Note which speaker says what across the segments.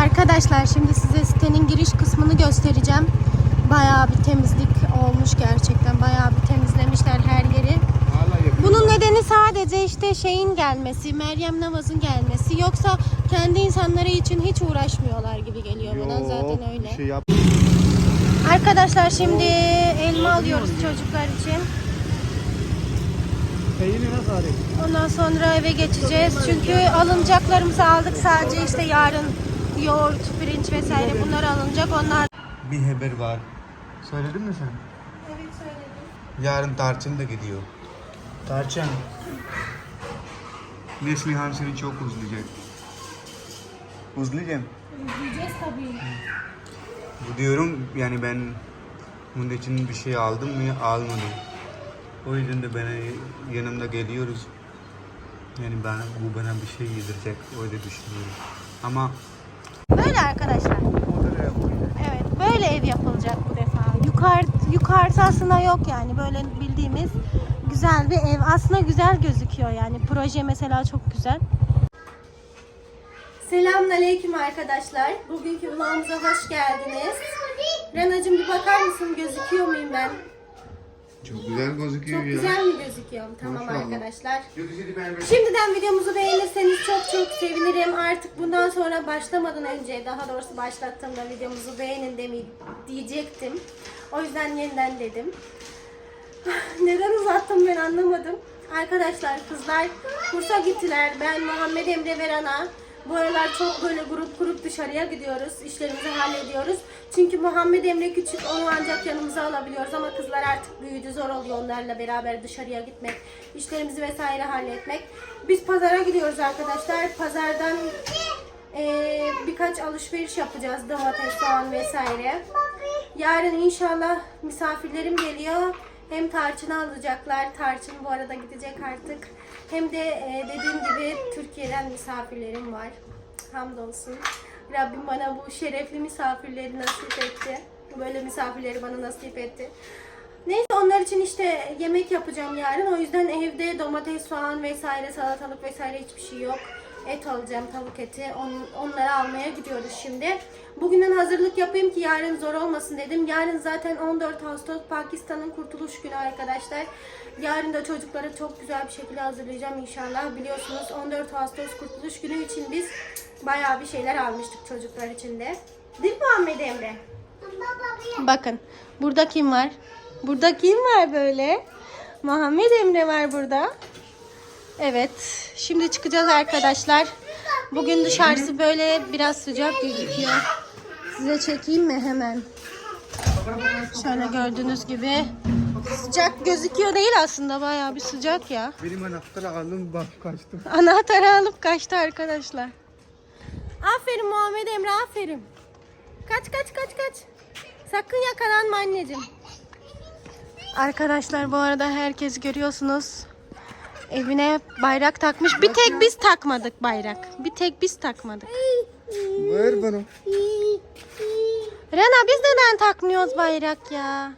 Speaker 1: Arkadaşlar şimdi size sitenin giriş kısmını göstereceğim. Bayağı bir temizlik olmuş gerçekten. Bayağı bir temizlemişler her yeri. Bunun nedeni sadece işte şeyin gelmesi, Meryem Namaz'ın gelmesi. Yoksa kendi insanları için hiç uğraşmıyorlar gibi geliyor bana zaten öyle.
Speaker 2: şey yap.
Speaker 1: Arkadaşlar şimdi elma alıyoruz çocuklar için.
Speaker 2: Peynir nasıl alayım?
Speaker 1: Ondan sonra eve geçeceğiz. Çünkü alınacaklarımızı aldık sadece işte yarın yoğurt, pirinç vesaire bunlar alınacak. Onlar
Speaker 2: Bir haber var. Söyledin mi sen?
Speaker 1: Evet söyledim.
Speaker 2: Yarın Tarçın da gidiyor. Tarçın. Neslihan seni çok uzlayacak. Uzlayacağım.
Speaker 1: Yiyeceğiz tabii.
Speaker 2: Bu diyorum yani ben bunun için bir şey aldım mı almadım. O yüzden de bana yanımda geliyoruz. Yani bana bu bana bir şey yedirecek öyle düşünüyorum. Ama
Speaker 1: Böyle arkadaşlar. Evet böyle ev yapılacak bu defa. Yukarı, yukarısı aslında yok yani böyle bildiğimiz güzel bir ev. Aslında güzel gözüküyor yani. Proje mesela çok güzel. Selamünaleyküm arkadaşlar. Bugünkü vlogumuza hoş geldiniz. Renacığım bir bakar mısın gözüküyor muyum ben?
Speaker 2: Çok güzel gözüküyor
Speaker 1: Çok
Speaker 2: ya.
Speaker 1: güzel mi gözüküyorum? Tamam
Speaker 2: Maşallah.
Speaker 1: arkadaşlar. Şimdiden videomuzu beğenirseniz çok çok sevinirim. Artık bundan sonra başlamadan önce, daha doğrusu başlattığımda videomuzu beğenin demi diyecektim. O yüzden yeniden dedim. Neden uzattım ben anlamadım. Arkadaşlar kızlar kursa gittiler. Ben Muhammed Emre ve Rana. Bu aralar çok böyle grup grup dışarıya gidiyoruz. İşlerimizi hallediyoruz. Çünkü Muhammed Emre küçük onu ancak yanımıza alabiliyoruz ama kızlar artık büyüdü zor oluyor onlarla beraber dışarıya gitmek. işlerimizi vesaire halletmek. Biz pazara gidiyoruz arkadaşlar. Pazardan eee, birkaç alışveriş yapacağız. Domates, soğan vesaire. Yarın inşallah misafirlerim geliyor. Hem tarçını alacaklar. Tarçın bu arada gidecek artık. Hem de e, dediğim gibi Türkiye'den misafirlerim var. Hamdolsun. Rabbim bana bu şerefli misafirleri nasip etti. Böyle misafirleri bana nasip etti. Neyse onlar için işte yemek yapacağım yarın. O yüzden evde domates, soğan vesaire, salatalık vesaire hiçbir şey yok. Et alacağım, tavuk eti. On- onları almaya gidiyoruz şimdi. Bugünden hazırlık yapayım ki yarın zor olmasın dedim. Yarın zaten 14 Ağustos Pakistan'ın kurtuluş günü arkadaşlar. Yarın da çocukları çok güzel bir şekilde hazırlayacağım inşallah. Biliyorsunuz 14 Ağustos kurtuluş günü için biz bayağı bir şeyler almıştık çocuklar için de. Değil mi Muhammed Emre? Bakın burada kim var? Burada kim var böyle? Muhammed Emre var burada. Evet. Şimdi çıkacağız arkadaşlar. Bugün dışarısı böyle biraz sıcak gözüküyor. Size çekeyim mi hemen? Şöyle gördüğünüz gibi sıcak gözüküyor değil aslında bayağı bir sıcak ya.
Speaker 2: benim anahtarı aldım bak kaçtım.
Speaker 1: Anahtarı alıp kaçtı arkadaşlar. Aferin Muhammed Emre aferin. Kaç kaç kaç kaç. Sakın yakalanma anneciğim. Arkadaşlar bu arada herkes görüyorsunuz. Evine bayrak takmış. Bir tek biz takmadık bayrak. Bir tek biz takmadık.
Speaker 2: Ver bana.
Speaker 1: Rena biz neden takmıyoruz bayrak ya?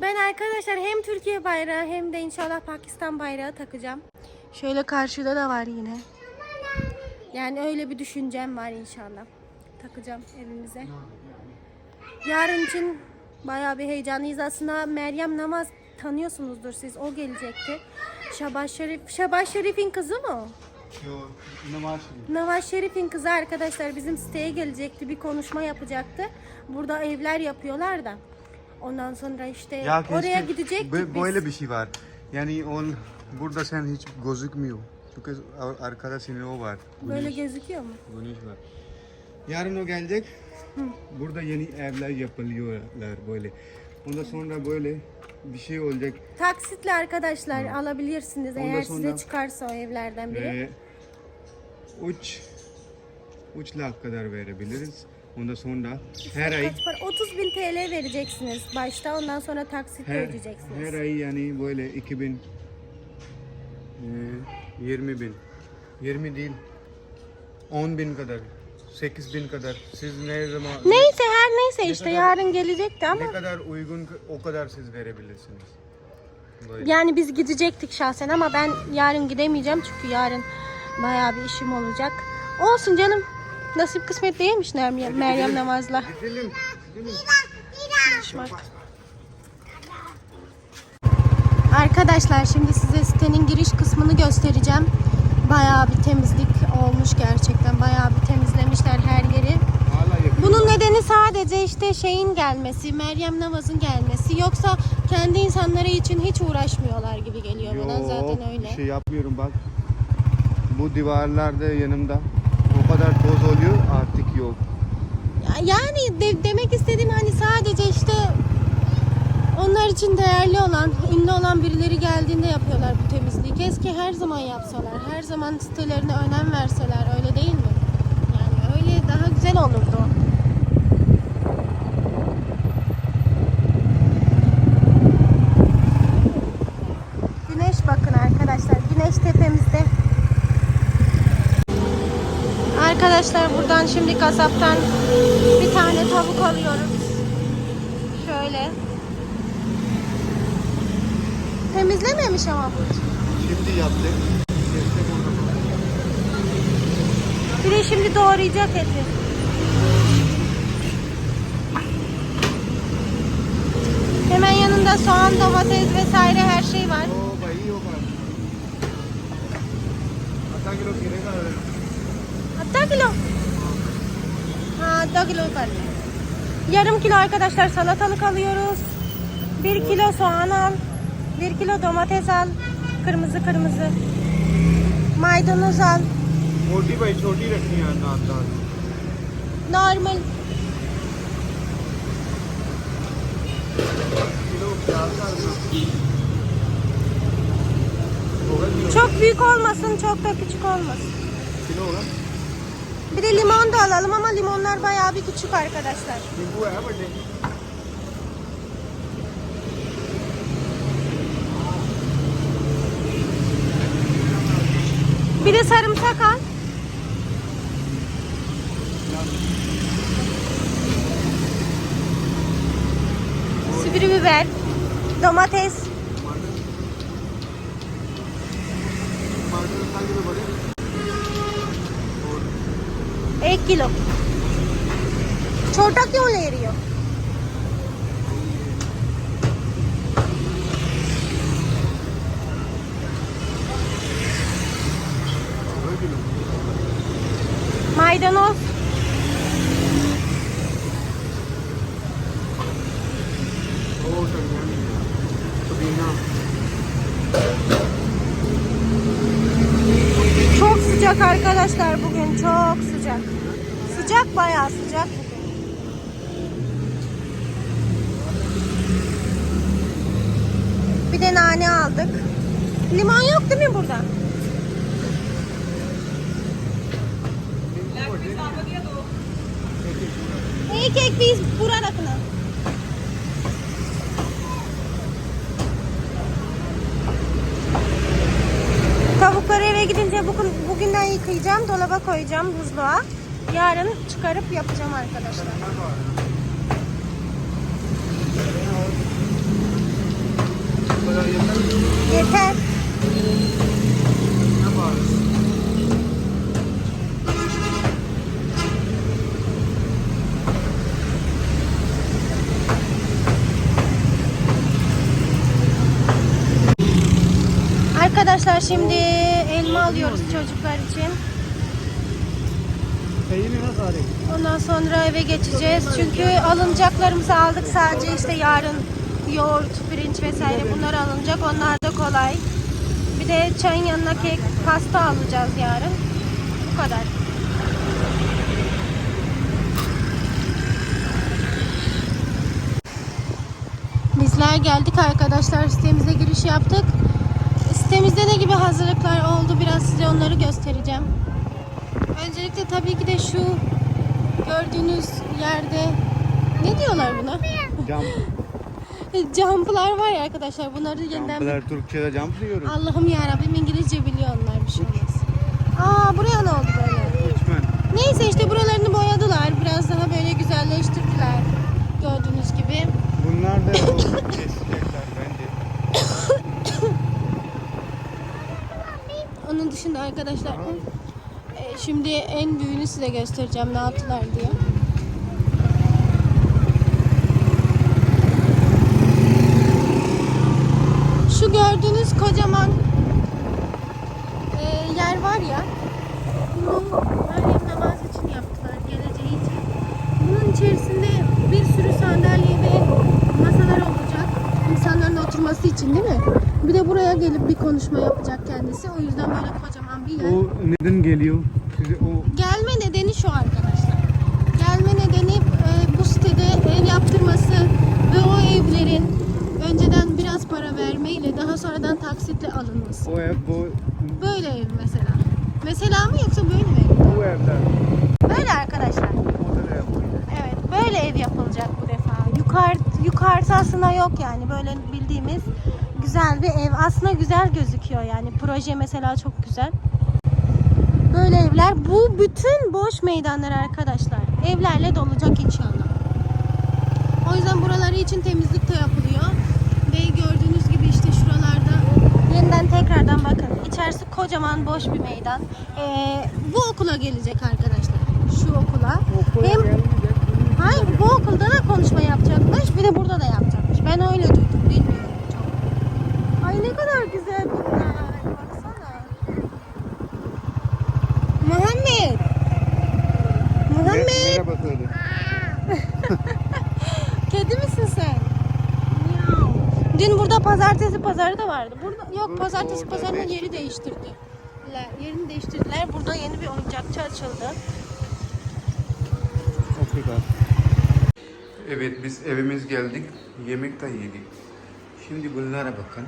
Speaker 2: Ben
Speaker 1: arkadaşlar hem Türkiye bayrağı hem de inşallah Pakistan bayrağı takacağım. Şöyle karşıda da var yine. Yani öyle bir düşüncem var inşallah. Takacağım evimize. Yarın için bayağı bir heyecanlıyız. Aslında Meryem Namaz tanıyorsunuzdur siz. O gelecekti. Şabaz Şerif. Şabaz Şerif'in kızı mı?
Speaker 2: Yok, şimdi.
Speaker 1: Nawaz Şerif'in kızı arkadaşlar bizim siteye gelecekti. Bir konuşma yapacaktı. Burada evler yapıyorlar da. Ondan sonra işte
Speaker 2: Ya
Speaker 1: oraya gidecektik biz.
Speaker 2: Böyle bir şey var. Yani on burada sen hiç gözükmüyor. Çünkü ar- arkada senin o var.
Speaker 1: Böyle
Speaker 2: Güneş,
Speaker 1: gözüküyor mu?
Speaker 2: güneş var. Yarın o gelecek. Burada yeni evler yapılıyorlar böyle. Ondan sonra böyle bir şey olacak
Speaker 1: Taksitle arkadaşlar alabilirsiniz
Speaker 2: Ondan
Speaker 1: eğer
Speaker 2: sonra-
Speaker 1: size çıkarsa o evlerden biri.
Speaker 2: ve uç uç lakh kadar verebiliriz. Ondan sonra her ay
Speaker 1: Kaç para? 30 bin TL vereceksiniz başta ondan sonra taksitle
Speaker 2: her,
Speaker 1: ödeyeceksiniz.
Speaker 2: her ay yani böyle 2000 e, 20 bin 20 değil 10 bin kadar 8 bin kadar siz ne zaman
Speaker 1: Neyse neyse işte
Speaker 2: kadar-
Speaker 1: yarın gelecekti ama
Speaker 2: ne kadar uygun o kadar siz verebilirsiniz. Böyle.
Speaker 1: yani biz gidecektik şahsen ama ben yarın gidemeyeceğim çünkü yarın bayağı bir işim olacak. Olsun canım Nasip kısmet değilmiş Meryem, Meryem namazla.
Speaker 2: Gidelim. Gidelim.
Speaker 1: Konuşmak. Arkadaşlar şimdi size sitenin giriş kısmını göstereceğim. Bayağı bir temizlik olmuş gerçekten. Bayağı bir temizlemişler her yeri.
Speaker 2: Hala yakın.
Speaker 1: Bunun nedeni sadece işte şeyin gelmesi, Meryem namazın gelmesi. Yoksa kendi insanları için hiç uğraşmıyorlar gibi geliyor bana zaten öyle.
Speaker 2: bir şey yapmıyorum bak. Bu duvarlarda yanımda o kadar toz oluyor artık yok.
Speaker 1: Ya- Yani de- demek istediğim hani sadece işte onlar için değerli olan, ünlü olan birileri geldiğinde yapıyorlar bu temizliği. Keşke her zaman yapsalar, her zaman sitelerine önem verseler öyle değil mi? Yani öyle daha güzel olurdu. Güneş bakın arkadaşlar, güneş tepemizde. Arkadaşlar Buradan şimdi kasaptan bir tane tavuk alıyoruz. Şöyle. Temizlememiş ama bu.
Speaker 2: Şimdi yaptı.
Speaker 1: Bir de şimdi doğrayacak eti. Hemen yanında soğan, domates vesaire her şey var. Hatta kilo. Hatta kilo. var. Yarım kilo arkadaşlar salatalık alıyoruz. Bir kilo soğan al. Bir kilo domates al. Kırmızı kırmızı. Maydanoz al.
Speaker 2: मोटी भाई छोटी रखनी है दाल दाल
Speaker 1: Normal.
Speaker 2: Kilo प्याज का होगा kilo
Speaker 1: Çok büyük olmasın, çok da küçük olmasın.
Speaker 2: Kilo होगा
Speaker 1: bir de limon da alalım ama limonlar bayağı bir küçük arkadaşlar. Bir de sarımsak al. Sivri biber, domates.
Speaker 2: Margarita
Speaker 1: एक किलो छोटा क्यों ले रही हो
Speaker 2: दो kilo
Speaker 1: maydanoz, bayağı sıcak bugün. Bir de nane aldık. Limon yok değil mi burada? İyi kek biz burada kılalım. Tavukları eve gidince bugün, bugünden yıkayacağım. Dolaba koyacağım buzluğa. Yarın çıkarıp yapacağım arkadaşlar. Yeter. Arkadaşlar şimdi elma alıyoruz çocuklar için. Ondan sonra eve geçeceğiz. Çünkü alınacaklarımızı aldık sadece işte yarın yoğurt, pirinç vesaire bunlar alınacak. Onlar da kolay. Bir de çayın yanına kek, pasta alacağız yarın. Bu kadar. Bizler geldik arkadaşlar sitemize giriş yaptık. Sitemizde ne gibi hazırlıklar oldu biraz size onları göstereceğim. Öncelikle tabii ki de şu gördüğünüz yerde ne diyorlar buna?
Speaker 2: Cam,
Speaker 1: Campılar var ya arkadaşlar. Bunları yeniden
Speaker 2: Camlar Türkçe'de cam diyoruz.
Speaker 1: Allah'ım ya Rabbim İngilizce biliyor onlar bir şey olmaz. Aa buraya ne oldu böyle?
Speaker 2: Lütfen.
Speaker 1: Neyse işte buralarını boyadılar. Biraz daha böyle güzelleştirdiler. Gördüğünüz gibi.
Speaker 2: Bunlar da o kesecekler bence.
Speaker 1: Onun dışında arkadaşlar e, Şimdi en büyüğünü size göstereceğim ne yaptılar diye. Şu gördüğünüz kocaman e, yer var ya. Bunu Meryem namaz için yaptılar geleceği için. Bunun içerisinde bir sürü sandalye ve masalar olacak. İnsanların oturması için değil mi? Bir de buraya gelip bir konuşma yapacak kendisi. O yüzden böyle kocaman bir yer.
Speaker 2: O neden geliyor?
Speaker 1: Nedeni şu arkadaşlar. Gelme nedeni e, bu sitede ev yaptırması ve o evlerin önceden biraz para vermeyle daha sonradan taksitle alınması.
Speaker 2: o ev bu
Speaker 1: Böyle ev mesela. Mesela mı yoksa böyle mi?
Speaker 2: bu evler.
Speaker 1: Böyle arkadaşlar.
Speaker 2: Model ev.
Speaker 1: Evet, böyle ev yapılacak bu defa. Yukarı yukarısı aslında yok yani. Böyle bildiğimiz güzel bir ev. Aslında güzel gözüküyor yani. Proje mesela çok güzel. Böyle evler. Bu bütün boş meydanlar arkadaşlar. Evlerle dolacak inşallah. O yüzden buraları için temizlik de yapılıyor. Ve gördüğünüz gibi işte şuralarda yeniden tekrardan bakın. İçerisi kocaman boş bir meydan. Ee, bu okula gelecek arkadaşlar. Şu okula.
Speaker 2: Okula
Speaker 1: Hem
Speaker 2: gelmeyecek.
Speaker 1: Hayır bu okulda da konuşma yapacakmış bir de burada da yapacakmış. Ben öyle duydum bilmiyorum çok. Ay ne kadar güzel bunlar. Muhammed. Muhammed.
Speaker 2: Merhaba söyle.
Speaker 1: Kedi misin sen? Miau. Dün burada pazartesi pazarı da vardı. Burada yok pazartesi pazarının yeri değiştirdi. Yerini değiştirdiler. Burada yeni bir oyuncakçı açıldı.
Speaker 2: Afrika. Evet biz evimiz geldik. Yemek de yedik. Şimdi bunlara bakın.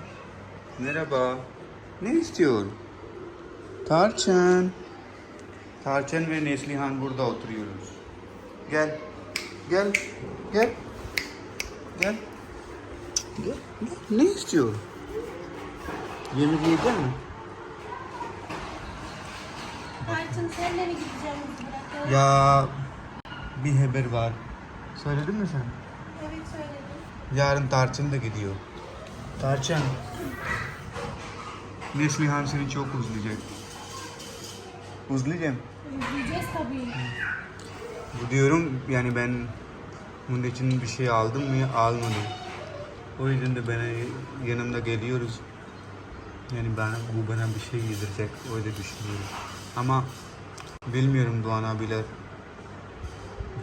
Speaker 2: Merhaba. Ne istiyor? Tarçın. Tarçın ve Neslihan burada oturuyoruz. Gel. Gel. Gel. Gel. Gel. Ne istiyor? Yemek yiyecek mi?
Speaker 1: Tarçın senle mi bırakalım?
Speaker 2: Ya bir haber var. Söyledin mi sen?
Speaker 1: Evet söyledim.
Speaker 2: Yarın Tarçın da gidiyor. Tarçın. Neslihan seni çok uzlayacak. Uzlayacağım.
Speaker 1: Gideceğiz tabii.
Speaker 2: Bu diyorum yani ben bunun için bir şey aldım mı almadım. O yüzden de bana yanımda geliyoruz. Yani bana, bu bana bir şey yedirecek öyle düşünüyorum. Ama bilmiyorum Doğan abiler.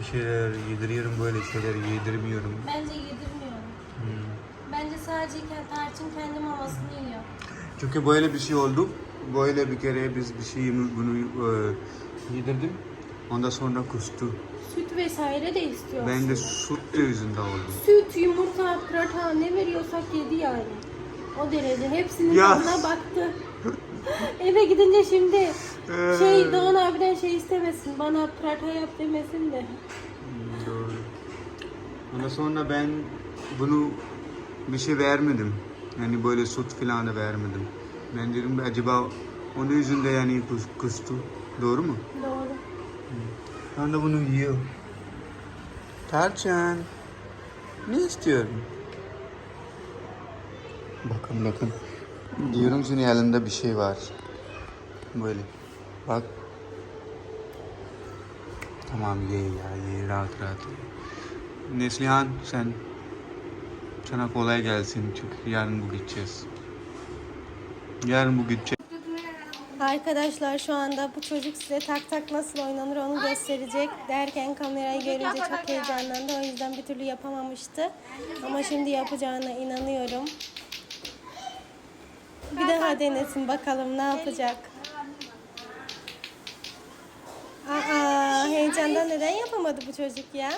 Speaker 2: Bir şeyler yediriyorum böyle şeyler yedirmiyorum.
Speaker 1: Bence yedirmiyorum.
Speaker 2: Hmm.
Speaker 1: Bence sadece tarçın kendi mamasını yiyor.
Speaker 2: Çünkü böyle bir şey oldu. Böyle bir kere biz bir şey bunu e, yedirdim. Ondan sonra kustu.
Speaker 1: Süt vesaire de istiyor.
Speaker 2: Ben de süt de yüzünden oldu.
Speaker 1: Süt, yumurta, prata ne veriyorsak yedi yani. O derece. Hepsinin
Speaker 2: Ya.
Speaker 1: tadına baktı. Eve gidince şimdi
Speaker 2: Ee.
Speaker 1: şey Doğan abiden şey istemesin. Bana prata yap demesin de.
Speaker 2: Doğru. Ondan sonra ben bunu bir şey vermedim. Yani böyle süt falan da vermedim. Ben dedim acaba onun yüzünde yani kus- kustu. Doğru mu?
Speaker 1: Doğru.
Speaker 2: Ben de bunu yiyor. Tarçın. Ne istiyorum? Bakın bakın. Diyorum senin elinde bir şey var. Böyle. Bak. Tamam ye ya ye rahat rahat ye. Neslihan sen sana kolay gelsin çünkü yarın bu gideceğiz. Yarın bu gideceğiz.
Speaker 1: Arkadaşlar şu anda bu çocuk size tak tak nasıl oynanır onu gösterecek derken kamerayı görünce çok heyecanlandı. O yüzden bir türlü yapamamıştı. Ama şimdi yapacağına inanıyorum. Bir daha denesin bakalım ne yapacak. Aa, heyecandan neden yapamadı bu çocuk ya?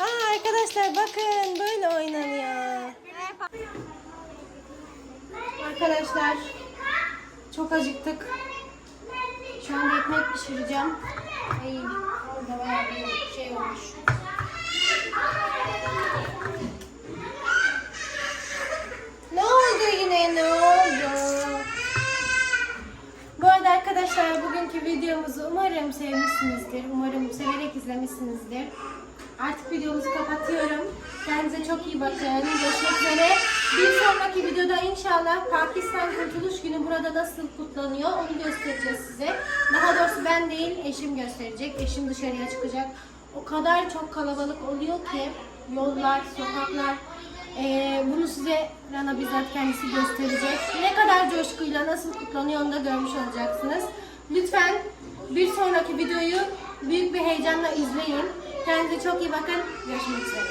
Speaker 1: Aa, arkadaşlar bakın böyle oynanıyor. Arkadaşlar çok acıktık. Şu anda ekmek pişireceğim. Ay, orada bayağı bir şey olmuş. Ne oldu yine ne oldu? Bu arada arkadaşlar bugünkü videomuzu umarım sevmişsinizdir. Umarım severek izlemişsinizdir. Artık videomuzu kapatıyorum. Kendinize çok iyi bakın. Görüşmek üzere. Bir sonraki videoda inşallah Pakistan Kurtuluş Günü burada nasıl kutlanıyor onu göstereceğiz size. Daha doğrusu ben değil eşim gösterecek. Eşim dışarıya çıkacak. O kadar çok kalabalık oluyor ki yollar, sokaklar. Ee, bunu size Rana bizzat kendisi gösterecek. Ne kadar coşkuyla nasıl kutlanıyor onu da görmüş olacaksınız. Lütfen bir sonraki videoyu büyük bir heyecanla izleyin. Kendinize çok iyi bakın. Görüşmek üzere.